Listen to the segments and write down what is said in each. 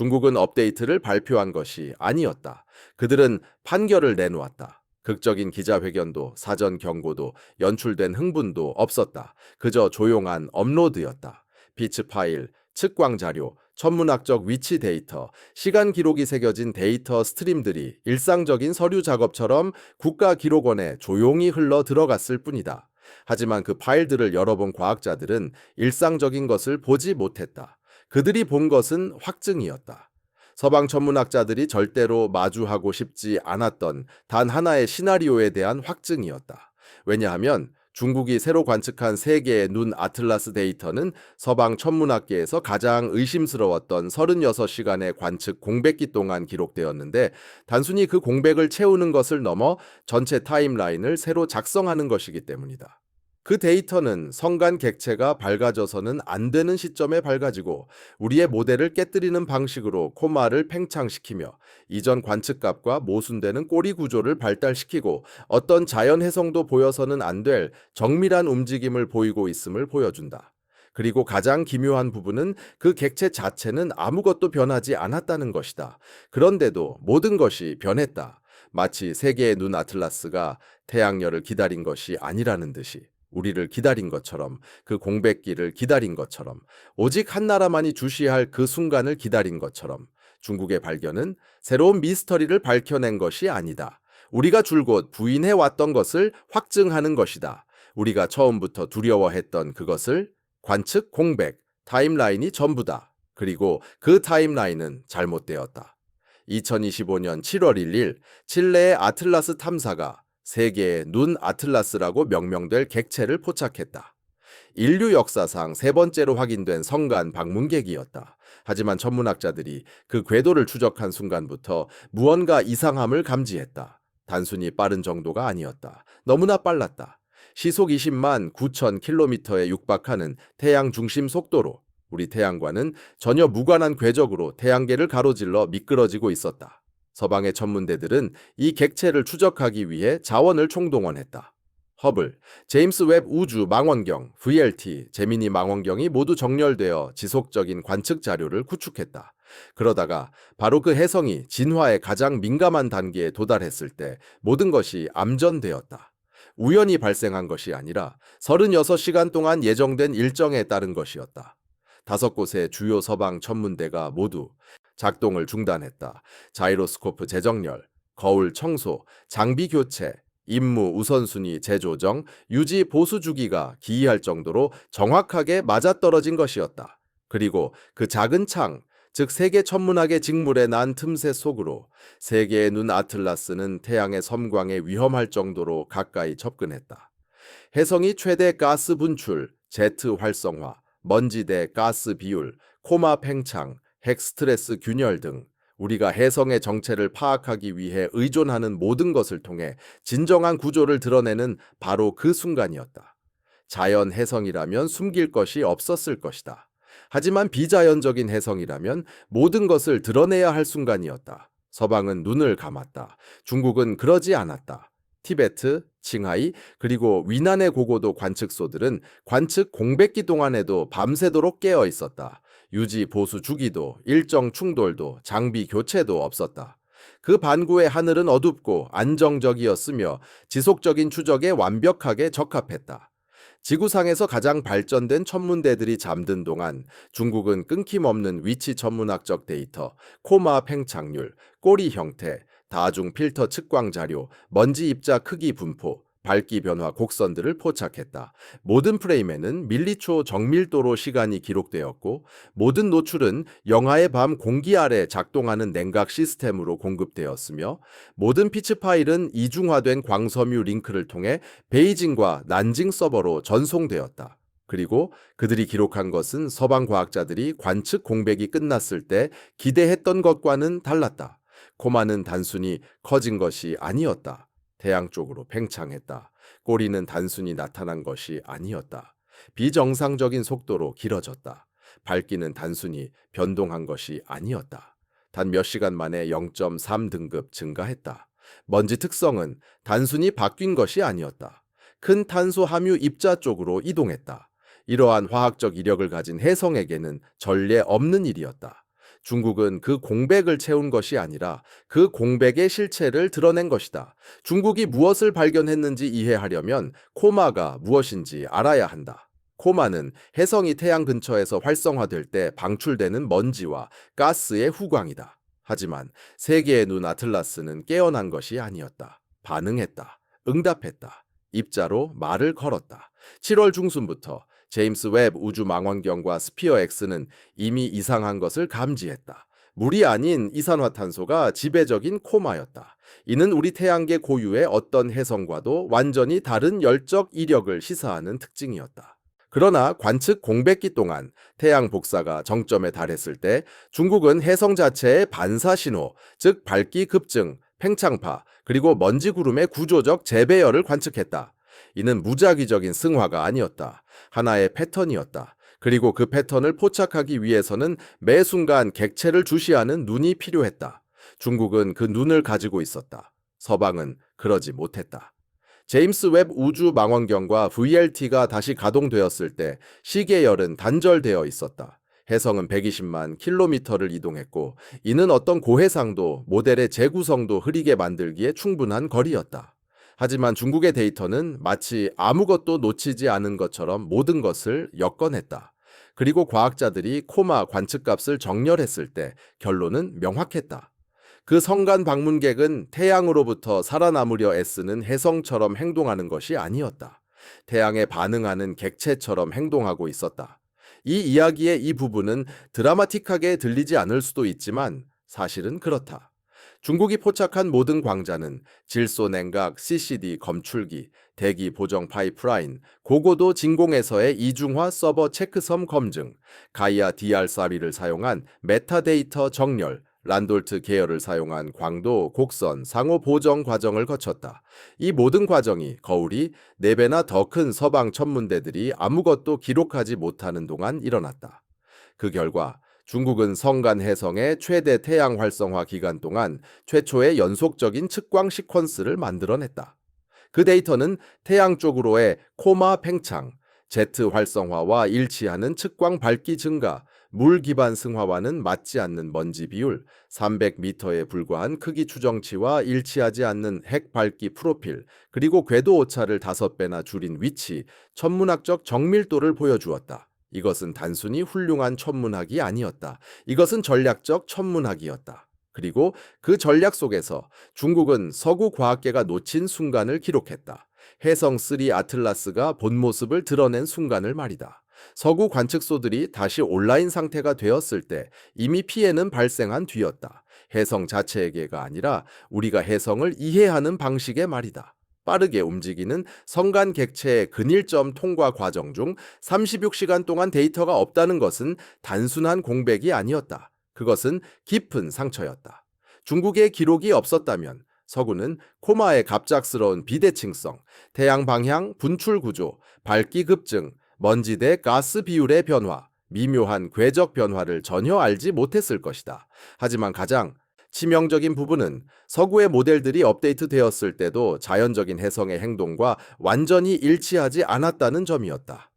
중국은 업데이트를 발표한 것이 아니었다. 그들은 판결을 내놓았다. 극적인 기자회견도 사전 경고도 연출된 흥분도 없었다. 그저 조용한 업로드였다. 비츠 파일, 측광 자료, 천문학적 위치 데이터, 시간 기록이 새겨진 데이터 스트림들이 일상적인 서류 작업처럼 국가 기록원에 조용히 흘러 들어갔을 뿐이다. 하지만 그 파일들을 열어본 과학자들은 일상적인 것을 보지 못했다. 그들이 본 것은 확증이었다. 서방 천문학자들이 절대로 마주하고 싶지 않았던 단 하나의 시나리오에 대한 확증이었다. 왜냐하면 중국이 새로 관측한 세 개의 눈 아틀라스 데이터는 서방 천문학계에서 가장 의심스러웠던 36시간의 관측 공백기 동안 기록되었는데 단순히 그 공백을 채우는 것을 넘어 전체 타임라인을 새로 작성하는 것이기 때문이다. 그 데이터는 성간 객체가 밝아져서는 안 되는 시점에 밝아지고 우리의 모델을 깨뜨리는 방식으로 코마를 팽창시키며 이전 관측값과 모순되는 꼬리 구조를 발달시키고 어떤 자연 해성도 보여서는 안 될 정밀한 움직임을 보이고 있음을 보여준다. 그리고 가장 기묘한 부분은 그 객체 자체는 아무것도 변하지 않았다는 것이다. 그런데도 모든 것이 변했다. 마치 세계의 눈 아틀라스가 태양열을 기다린 것이 아니라는 듯이. 우리를 기다린 것처럼 그 공백기를 기다린 것처럼 오직 한 나라만이 주시할 그 순간을 기다린 것처럼 중국의 발견은 새로운 미스터리를 밝혀낸 것이 아니다. 우리가 줄곧 부인해 왔던 것을 확증하는 것이다. 우리가 처음부터 두려워했던 그것을 관측 공백, 타임라인이 전부다. 그리고 그 타임라인은 잘못되었다. 2025년 7월 1일 칠레의 아틀라스 탐사가 세계의 눈 아틀라스라고 명명될 객체를 포착했다. 인류 역사상 세 번째로 확인된 성간 방문객이었다. 하지만 천문학자들이 그 궤도를 추적한 순간부터 무언가 이상함을 감지했다. 단순히 빠른 정도가 아니었다. 너무나 빨랐다. 시속 20만 9천 킬로미터에 육박하는 태양 중심 속도로 우리 태양과는 전혀 무관한 궤적으로 태양계를 가로질러 미끄러지고 있었다. 서방의 천문대들은 이 객체를 추적하기 위해 자원을 총동원했다. 허블, 제임스 웹 우주 망원경, VLT, 제미니 망원경이 모두 정렬되어 지속적인 관측 자료를 구축했다. 그러다가 바로 그 해성이 진화의 가장 민감한 단계에 도달했을 때 모든 것이 암전되었다. 우연히 발생한 것이 아니라 36시간 동안 예정된 일정에 따른 것이었다. 다섯 곳의 주요 서방 천문대가 모두 작동을 중단했다. 자이로스코프 재정렬, 거울 청소, 장비 교체, 임무 우선순위 재조정, 유지 보수 주기가 기이할 정도로 정확하게 맞아떨어진 것이었다. 그리고 그 작은 창, 즉 세계 천문학의 직물에 난 틈새 속으로 세계의 눈 아틀라스는 태양의 섬광에 위험할 정도로 가까이 접근했다. 해성이 최대 가스 분출, 제트 활성화, 먼지대 가스 비율, 코마 팽창, 핵 스트레스 균열 등 우리가 해성의 정체를 파악하기 위해 의존하는 모든 것을 통해 진정한 구조를 드러내는 바로 그 순간이었다. 자연 해성이라면 숨길 것이 없었을 것이다. 하지만 비자연적인 해성이라면 모든 것을 드러내야 할 순간이었다. 서방은 눈을 감았다. 중국은 그러지 않았다. 티베트, 칭하이, 그리고 위난의 고고도 관측소들은 관측 공백기 동안에도 밤새도록 깨어 있었다. 유지 보수 주기도, 일정 충돌도, 장비 교체도 없었다. 그 반구의 하늘은 어둡고 안정적이었으며 지속적인 추적에 완벽하게 적합했다. 지구상에서 가장 발전된 천문대들이 잠든 동안 중국은 끊김없는 위치 천문학적 데이터, 코마 팽창률, 꼬리 형태, 다중 필터 측광 자료, 먼지 입자 크기 분포, 밝기 변화 곡선들을 포착했다. 모든 프레임에는 밀리초 정밀도로 시간이 기록되었고 모든 노출은 영하의 밤 공기 아래 작동하는 냉각 시스템으로 공급되었으며 모든 피치 파일은 이중화된 광섬유 링크를 통해 베이징과 난징 서버로 전송되었다. 그리고 그들이 기록한 것은 서방 과학자들이 관측 공백이 끝났을 때 기대했던 것과는 달랐다. 코마는 단순히 커진 것이 아니었다. 태양 쪽으로 팽창했다. 꼬리는 단순히 나타난 것이 아니었다. 비정상적인 속도로 길어졌다. 밝기는 단순히 변동한 것이 아니었다. 단 몇 시간 만에 0.3 등급 증가했다. 먼지 특성은 단순히 바뀐 것이 아니었다. 큰 탄소 함유 입자 쪽으로 이동했다. 이러한 화학적 이력을 가진 해성에게는 전례 없는 일이었다. 중국은 그 공백을 채운 것이 아니라 그 공백의 실체를 드러낸 것이다. 중국이 무엇을 발견했는지 이해하려면 코마가 무엇인지 알아야 한다. 코마는 혜성이 태양 근처에서 활성화될 때 방출되는 먼지와 가스의 후광이다. 하지만 세계의 눈 아틀라스는 깨어난 것이 아니었다. 반응했다. 응답했다. 입자로 말을 걸었다. 7월 중순부터 제임스 웹 우주 망원경과 스피어 X는 이미 이상한 것을 감지했다. 물이 아닌 이산화탄소가 지배적인 코마였다. 이는 우리 태양계 고유의 어떤 혜성과도 완전히 다른 열적 이력을 시사하는 특징이었다. 그러나 관측 공백기 동안 태양 복사가 정점에 달했을 때 중국은 혜성 자체의 반사 신호, 즉 밝기 급증, 팽창파, 그리고 먼지 구름의 구조적 재배열을 관측했다. 이는 무작위적인 승화가 아니었다. 하나의 패턴이었다. 그리고 그 패턴을 포착하기 위해서는 매 순간 객체를 주시하는 눈이 필요했다. 중국은 그 눈을 가지고 있었다. 서방은 그러지 못했다. 제임스 웹 우주 망원경과 VLT가 다시 가동되었을 때 시계열은 단절되어 있었다. 해성은 120만 킬로미터를 이동했고 이는 어떤 고해상도 모델의 재구성도 흐리게 만들기에 충분한 거리였다. 하지만 중국의 데이터는 마치 아무것도 놓치지 않은 것처럼 모든 것을 엮어냈다. 그리고 과학자들이 코마 관측값을 정렬했을 때 결론은 명확했다. 그 성간 방문객은 태양으로부터 살아남으려 애쓰는 혜성처럼 행동하는 것이 아니었다. 태양에 반응하는 객체처럼 행동하고 있었다. 이 이야기의 이 부분은 드라마틱하게 들리지 않을 수도 있지만 사실은 그렇다. 중국이 포착한 모든 광자는 질소 냉각, CCD 검출기, 대기 보정 파이프라인, 고고도 진공에서의 이중화 서버 체크섬 검증, 가이아 DR4B를 사용한 메타데이터 정렬, 란돌트 계열을 사용한 광도, 곡선, 상호 보정 과정을 거쳤다. 이 모든 과정이 거울이 4배나 더 큰 서방 천문대들이 아무것도 기록하지 못하는 동안 일어났다. 그 결과 중국은 성간 해성의 최대 태양 활성화 기간 동안 최초의 연속적인 측광 시퀀스를 만들어냈다. 그 데이터는 태양 쪽으로의 코마 팽창, 제트 활성화와 일치하는 측광 밝기 증가, 물 기반 승화와는 맞지 않는 먼지 비율, 300m에 불과한 크기 추정치와 일치하지 않는 핵 밝기 프로필, 그리고 궤도 오차를 5배나 줄인 위치, 천문학적 정밀도를 보여주었다. 이것은 단순히 훌륭한 천문학이 아니었다. 이것은 전략적 천문학이었다. 그리고 그 전략 속에서 중국은 서구 과학계가 놓친 순간을 기록했다. 해성 3 아틀라스가 본 모습을 드러낸 순간을 말이다. 서구 관측소들이 다시 온라인 상태가 되었을 때 이미 피해는 발생한 뒤였다. 해성 자체에게가 아니라 우리가 해성을 이해하는 방식의 말이다. 빠르게 움직이는 성간 객체의 근일점 통과 과정 중 36시간 동안 데이터가 없다는 것은 단순한 공백이 아니었다. 그것은 깊은 상처였다. 중국의 기록이 없었다면 서구는 코마의 갑작스러운 비대칭성, 태양 방향 분출 구조, 밝기 급증, 먼지 대 가스 비율의 변화, 미묘한 궤적 변화를 전혀 알지 못했을 것이다. 하지만 가장 치명적인 부분은 서구의 모델들이 업데이트 되었을 때도 자연적인 해성의 행동과 완전히 일치하지 않았다는 점이었다.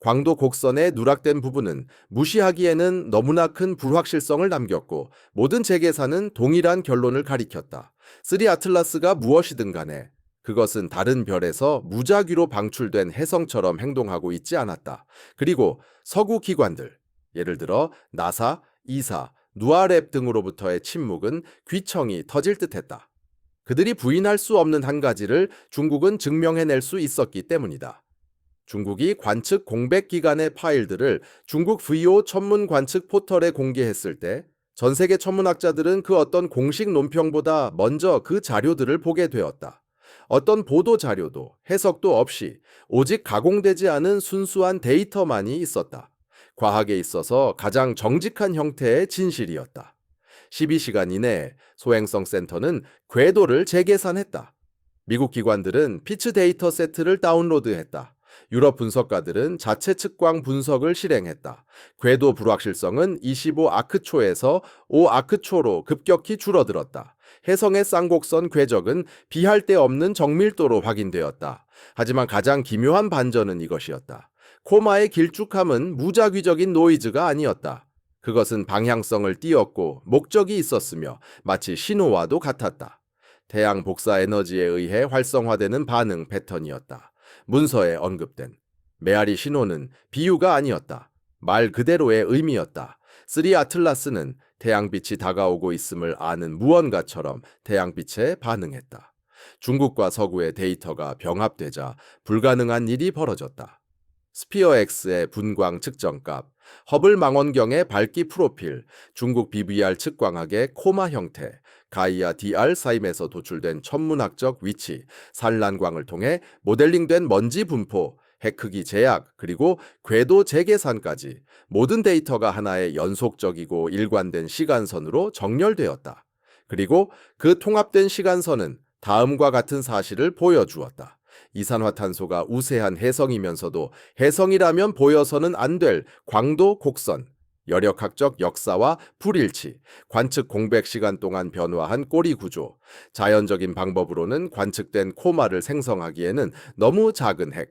광도 곡선의 누락된 부분은 무시하기에는 너무나 큰 불확실성을 남겼고 모든 재계산은 동일한 결론을 가리켰다. 쓰리 아틀라스가 무엇이든 간에 그것은 다른 별에서 무작위로 방출된 해성처럼 행동하고 있지 않았다. 그리고 서구 기관들, 예를 들어 나사, 이사, 누아랩 등으로부터의 침묵은 귀청이 터질 듯했다. 그들이 부인할 수 없는 한 가지를 중국은 증명해낼 수 있었기 때문이다. 중국이 관측 공백 기간의 파일들을 중국 VO 천문 관측 포털에 공개했을 때 전 세계 천문학자들은 그 어떤 공식 논평보다 먼저 그 자료들을 보게 되었다. 어떤 보도 자료도 해석도 없이 오직 가공되지 않은 순수한 데이터만이 있었다. 과학에 있어서 가장 정직한 형태의 진실이었다. 12시간 이내에 소행성 센터는 궤도를 재계산했다. 미국 기관들은 피츠 데이터 세트를 다운로드했다. 유럽 분석가들은 자체 측광 분석을 실행했다. 궤도 불확실성은 25 아크초에서 5 아크초로 급격히 줄어들었다. 해성의 쌍곡선 궤적은 비할 데 없는 정밀도로 확인되었다. 하지만 가장 기묘한 반전은 이것이었다. 코마의 길쭉함은 무작위적인 노이즈가 아니었다. 그것은 방향성을 띄었고 목적이 있었으며 마치 신호와도 같았다. 태양 복사 에너지에 의해 활성화되는 반응 패턴이었다. 문서에 언급된 메아리 신호는 비유가 아니었다. 말 그대로의 의미였다. 쓰리 아틀라스는 태양빛이 다가오고 있음을 아는 무언가처럼 태양빛에 반응했다. 중국과 서구의 데이터가 병합되자 불가능한 일이 벌어졌다. 스피어 X의 분광 측정값, 허블 망원경의 밝기 프로필, 중국 BVR 측광학의 코마 형태, 가이아 DR 사임에서 도출된 천문학적 위치, 산란광을 통해 모델링된 먼지 분포, 핵 크기 제약, 그리고 궤도 재계산까지 모든 데이터가 하나의 연속적이고 일관된 시간선으로 정렬되었다. 그리고 그 통합된 시간선은 다음과 같은 사실을 보여주었다. 이산화탄소가 우세한 해성이면서도 해성이라면 보여서는 안 될 광도 곡선, 여력학적 역사와 불일치, 관측 공백 시간 동안 변화한 꼬리 구조, 자연적인 방법으로는 관측된 코마를 생성하기에는 너무 작은 핵,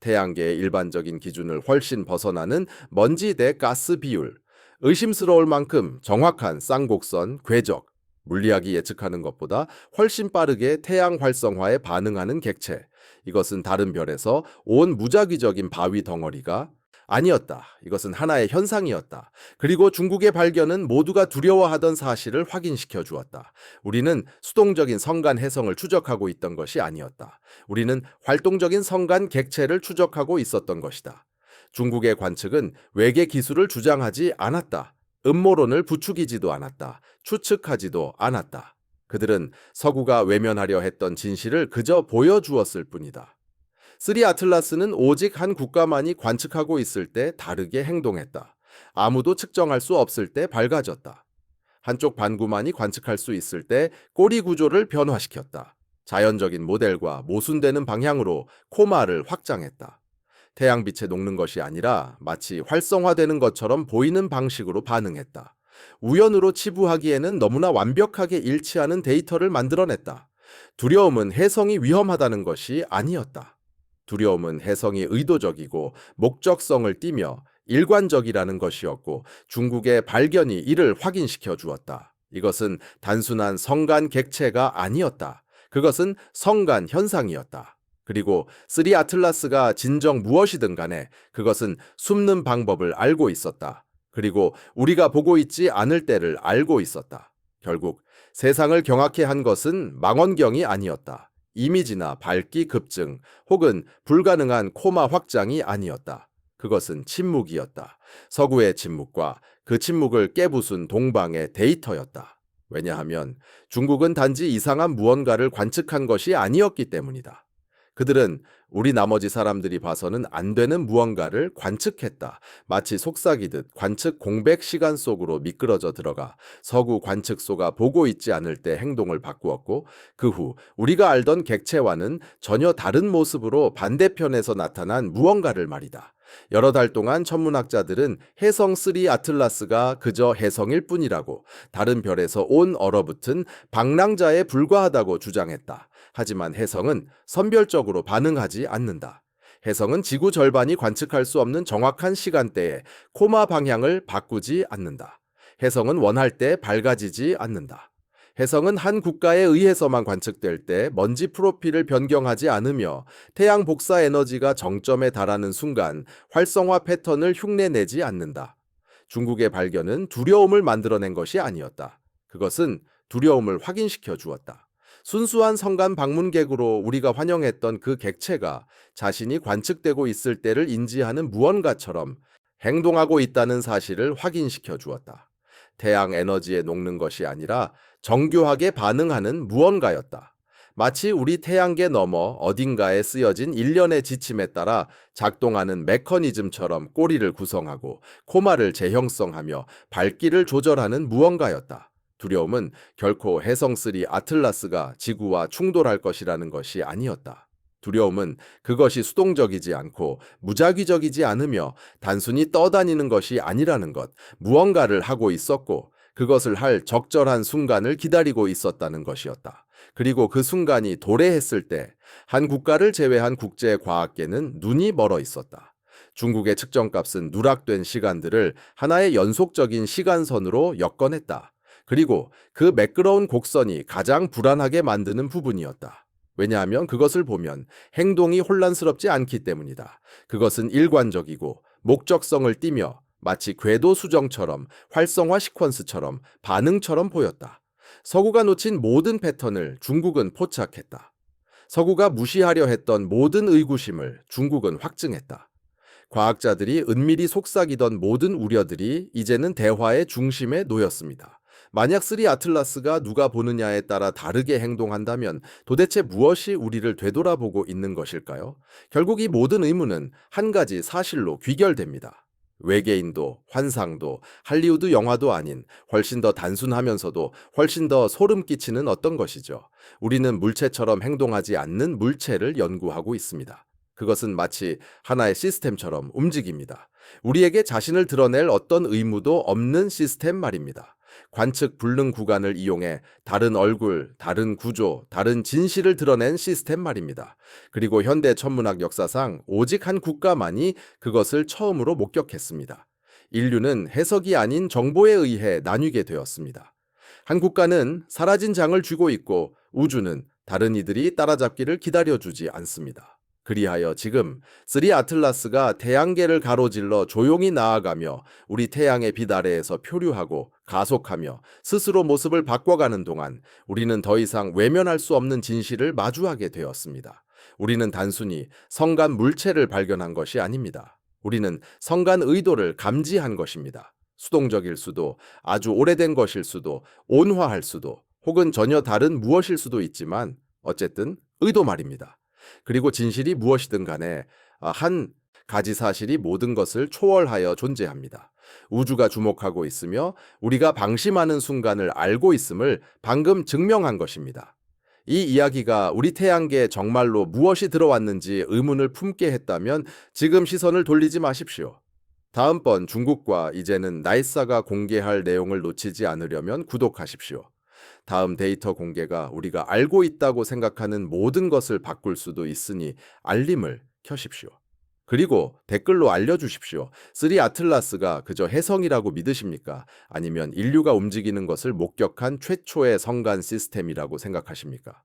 태양계의 일반적인 기준을 훨씬 벗어나는 먼지 대 가스 비율, 의심스러울 만큼 정확한 쌍곡선, 궤적, 물리학이 예측하는 것보다 훨씬 빠르게 태양 활성화에 반응하는 객체. 이것은 다른 별에서 온 무작위적인 바위 덩어리가 아니었다. 이것은 하나의 현상이었다. 그리고 중국의 발견은 모두가 두려워하던 사실을 확인시켜 주었다. 우리는 수동적인 성간 해성을 추적하고 있던 것이 아니었다. 우리는 활동적인 성간 객체를 추적하고 있었던 것이다. 중국의 관측은 외계 기술을 주장하지 않았다. 음모론을 부추기지도 않았다. 추측하지도 않았다. 그들은 서구가 외면하려 했던 진실을 그저 보여주었을 뿐이다. 쓰리 아틀라스는 오직 한 국가만이 관측하고 있을 때 다르게 행동했다. 아무도 측정할 수 없을 때 밝아졌다. 한쪽 반구만이 관측할 수 있을 때 꼬리 구조를 변화시켰다. 자연적인 모델과 모순되는 방향으로 코마를 확장했다. 태양빛에 녹는 것이 아니라 마치 활성화되는 것처럼 보이는 방식으로 반응했다. 우연으로 치부하기에는 너무나 완벽하게 일치하는 데이터를 만들어냈다. 두려움은 해성이 위험하다는 것이 아니었다. 두려움은 해성이 의도적이고 목적성을 띠며 일관적이라는 것이었고 중국의 발견이 이를 확인시켜 주었다. 이것은 단순한 성간 객체가 아니었다. 그것은 성간 현상이었다. 그리고 쓰리 아틀라스가 진정 무엇이든 간에 그것은 숨는 방법을 알고 있었다. 그리고 우리가 보고 있지 않을 때를 알고 있었다. 결국 세상을 경악해 한 것은 망원경이 아니었다. 이미지나 밝기 급증 혹은 불가능한 코마 확장이 아니었다. 그것은 침묵이었다. 서구의 침묵과 그 침묵을 깨부순 동방의 데이터였다. 왜냐하면 중국은 단지 이상한 무언가를 관측한 것이 아니었기 때문이다. 그들은 우리 나머지 사람들이 봐서는 안 되는 무언가를 관측했다. 마치 속삭이듯 관측 공백 시간 속으로 미끄러져 들어가 서구 관측소가 보고 있지 않을 때 행동을 바꾸었고 그 후 우리가 알던 객체와는 전혀 다른 모습으로 반대편에서 나타난 무언가를 말이다. 여러 달 동안 천문학자들은 해성 3 아틀라스가 그저 해성일 뿐이라고 다른 별에서 온 얼어붙은 방랑자에 불과하다고 주장했다. 하지만 해성은 선별적으로 반응하지 않는다. 해성은 지구 절반이 관측할 수 없는 정확한 시간대에 코마 방향을 바꾸지 않는다. 해성은 원할 때 밝아지지 않는다. 해성은 한 국가에 의해서만 관측될 때 먼지 프로필을 변경하지 않으며 태양 복사 에너지가 정점에 달하는 순간 활성화 패턴을 흉내내지 않는다. 중국의 발견은 두려움을 만들어낸 것이 아니었다. 그것은 두려움을 확인시켜 주었다. 순수한 성간 방문객으로 우리가 환영했던 그 객체가 자신이 관측되고 있을 때를 인지하는 무언가처럼 행동하고 있다는 사실을 확인시켜 주었다. 태양 에너지에 녹는 것이 아니라 정교하게 반응하는 무언가였다. 마치 우리 태양계 너머 어딘가에 쓰여진 일련의 지침에 따라 작동하는 메커니즘처럼 꼬리를 구성하고 코마를 재형성하며 밝기를 조절하는 무언가였다. 두려움은 결코 해성3 아틀라스가 지구와 충돌할 것이라는 것이 아니었다. 두려움은 그것이 수동적이지 않고 무작위적이지 않으며 단순히 떠다니는 것이 아니라는 것, 무언가를 하고 있었고 그것을 할 적절한 순간을 기다리고 있었다는 것이었다. 그리고 그 순간이 도래했을 때 한 국가를 제외한 국제 과학계는 눈이 멀어 있었다. 중국의 측정값은 누락된 시간들을 하나의 연속적인 시간선으로 엮어냈다. 그리고 그 매끄러운 곡선이 가장 불안하게 만드는 부분이었다. 왜냐하면 그것을 보면 행동이 혼란스럽지 않기 때문이다. 그것은 일관적이고 목적성을 띠며 마치 궤도 수정처럼 활성화 시퀀스처럼 반응처럼 보였다. 서구가 놓친 모든 패턴을 중국은 포착했다. 서구가 무시하려 했던 모든 의구심을 중국은 확증했다. 과학자들이 은밀히 속삭이던 모든 우려들이 이제는 대화의 중심에 놓였습니다. 만약 쓰리 아틀라스가 누가 보느냐에 따라 다르게 행동한다면 도대체 무엇이 우리를 되돌아보고 있는 것일까요? 결국 이 모든 의문은 한 가지 사실로 귀결됩니다. 외계인도 환상도 할리우드 영화도 아닌 훨씬 더 단순하면서도 훨씬 더 소름 끼치는 어떤 것이죠. 우리는 물체처럼 행동하지 않는 물체를 연구하고 있습니다. 그것은 마치 하나의 시스템처럼 움직입니다. 우리에게 자신을 드러낼 어떤 의무도 없는 시스템 말입니다. 관측 불능 구간을 이용해 다른 얼굴, 다른 구조, 다른 진실을 드러낸 시스템 말입니다. 그리고 현대 천문학 역사상 오직 한 국가만이 그것을 처음으로 목격했습니다. 인류는 해석이 아닌 정보에 의해 나뉘게 되었습니다. 한 국가는 사라진 장을 쥐고 있고 우주는 다른 이들이 따라잡기를 기다려주지 않습니다. 그리하여 지금 쓰리 아틀라스가 태양계를 가로질러 조용히 나아가며 우리 태양의 빛 아래에서 표류하고 가속하며 스스로 모습을 바꿔가는 동안 우리는 더 이상 외면할 수 없는 진실을 마주하게 되었습니다. 우리는 단순히 성간 물체를 발견한 것이 아닙니다. 우리는 성간 의도를 감지한 것입니다. 수동적일 수도, 아주 오래된 것일 수도, 온화할 수도, 혹은 전혀 다른 무엇일 수도 있지만 어쨌든 의도 말입니다. 그리고 진실이 무엇이든 간에 아, 한 가지 사실이 모든 것을 초월하여 존재합니다. 우주가 주목하고 있으며 우리가 방심하는 순간을 알고 있음을 방금 증명한 것입니다. 이 이야기가 우리 태양계에 정말로 무엇이 들어왔는지 의문을 품게 했다면 지금 시선을 돌리지 마십시오. 다음번 중국과 이제는 나이사가 공개할 내용을 놓치지 않으려면 구독하십시오. 다음 데이터 공개가 우리가 알고 있다고 생각하는 모든 것을 바꿀 수도 있으니 알림을 켜십시오. 그리고 댓글로 알려주십시오. 쓰리 아틀라스가 그저 해성이라고 믿으십니까? 아니면 인류가 움직이는 것을 목격한 최초의 성간 시스템이라고 생각하십니까?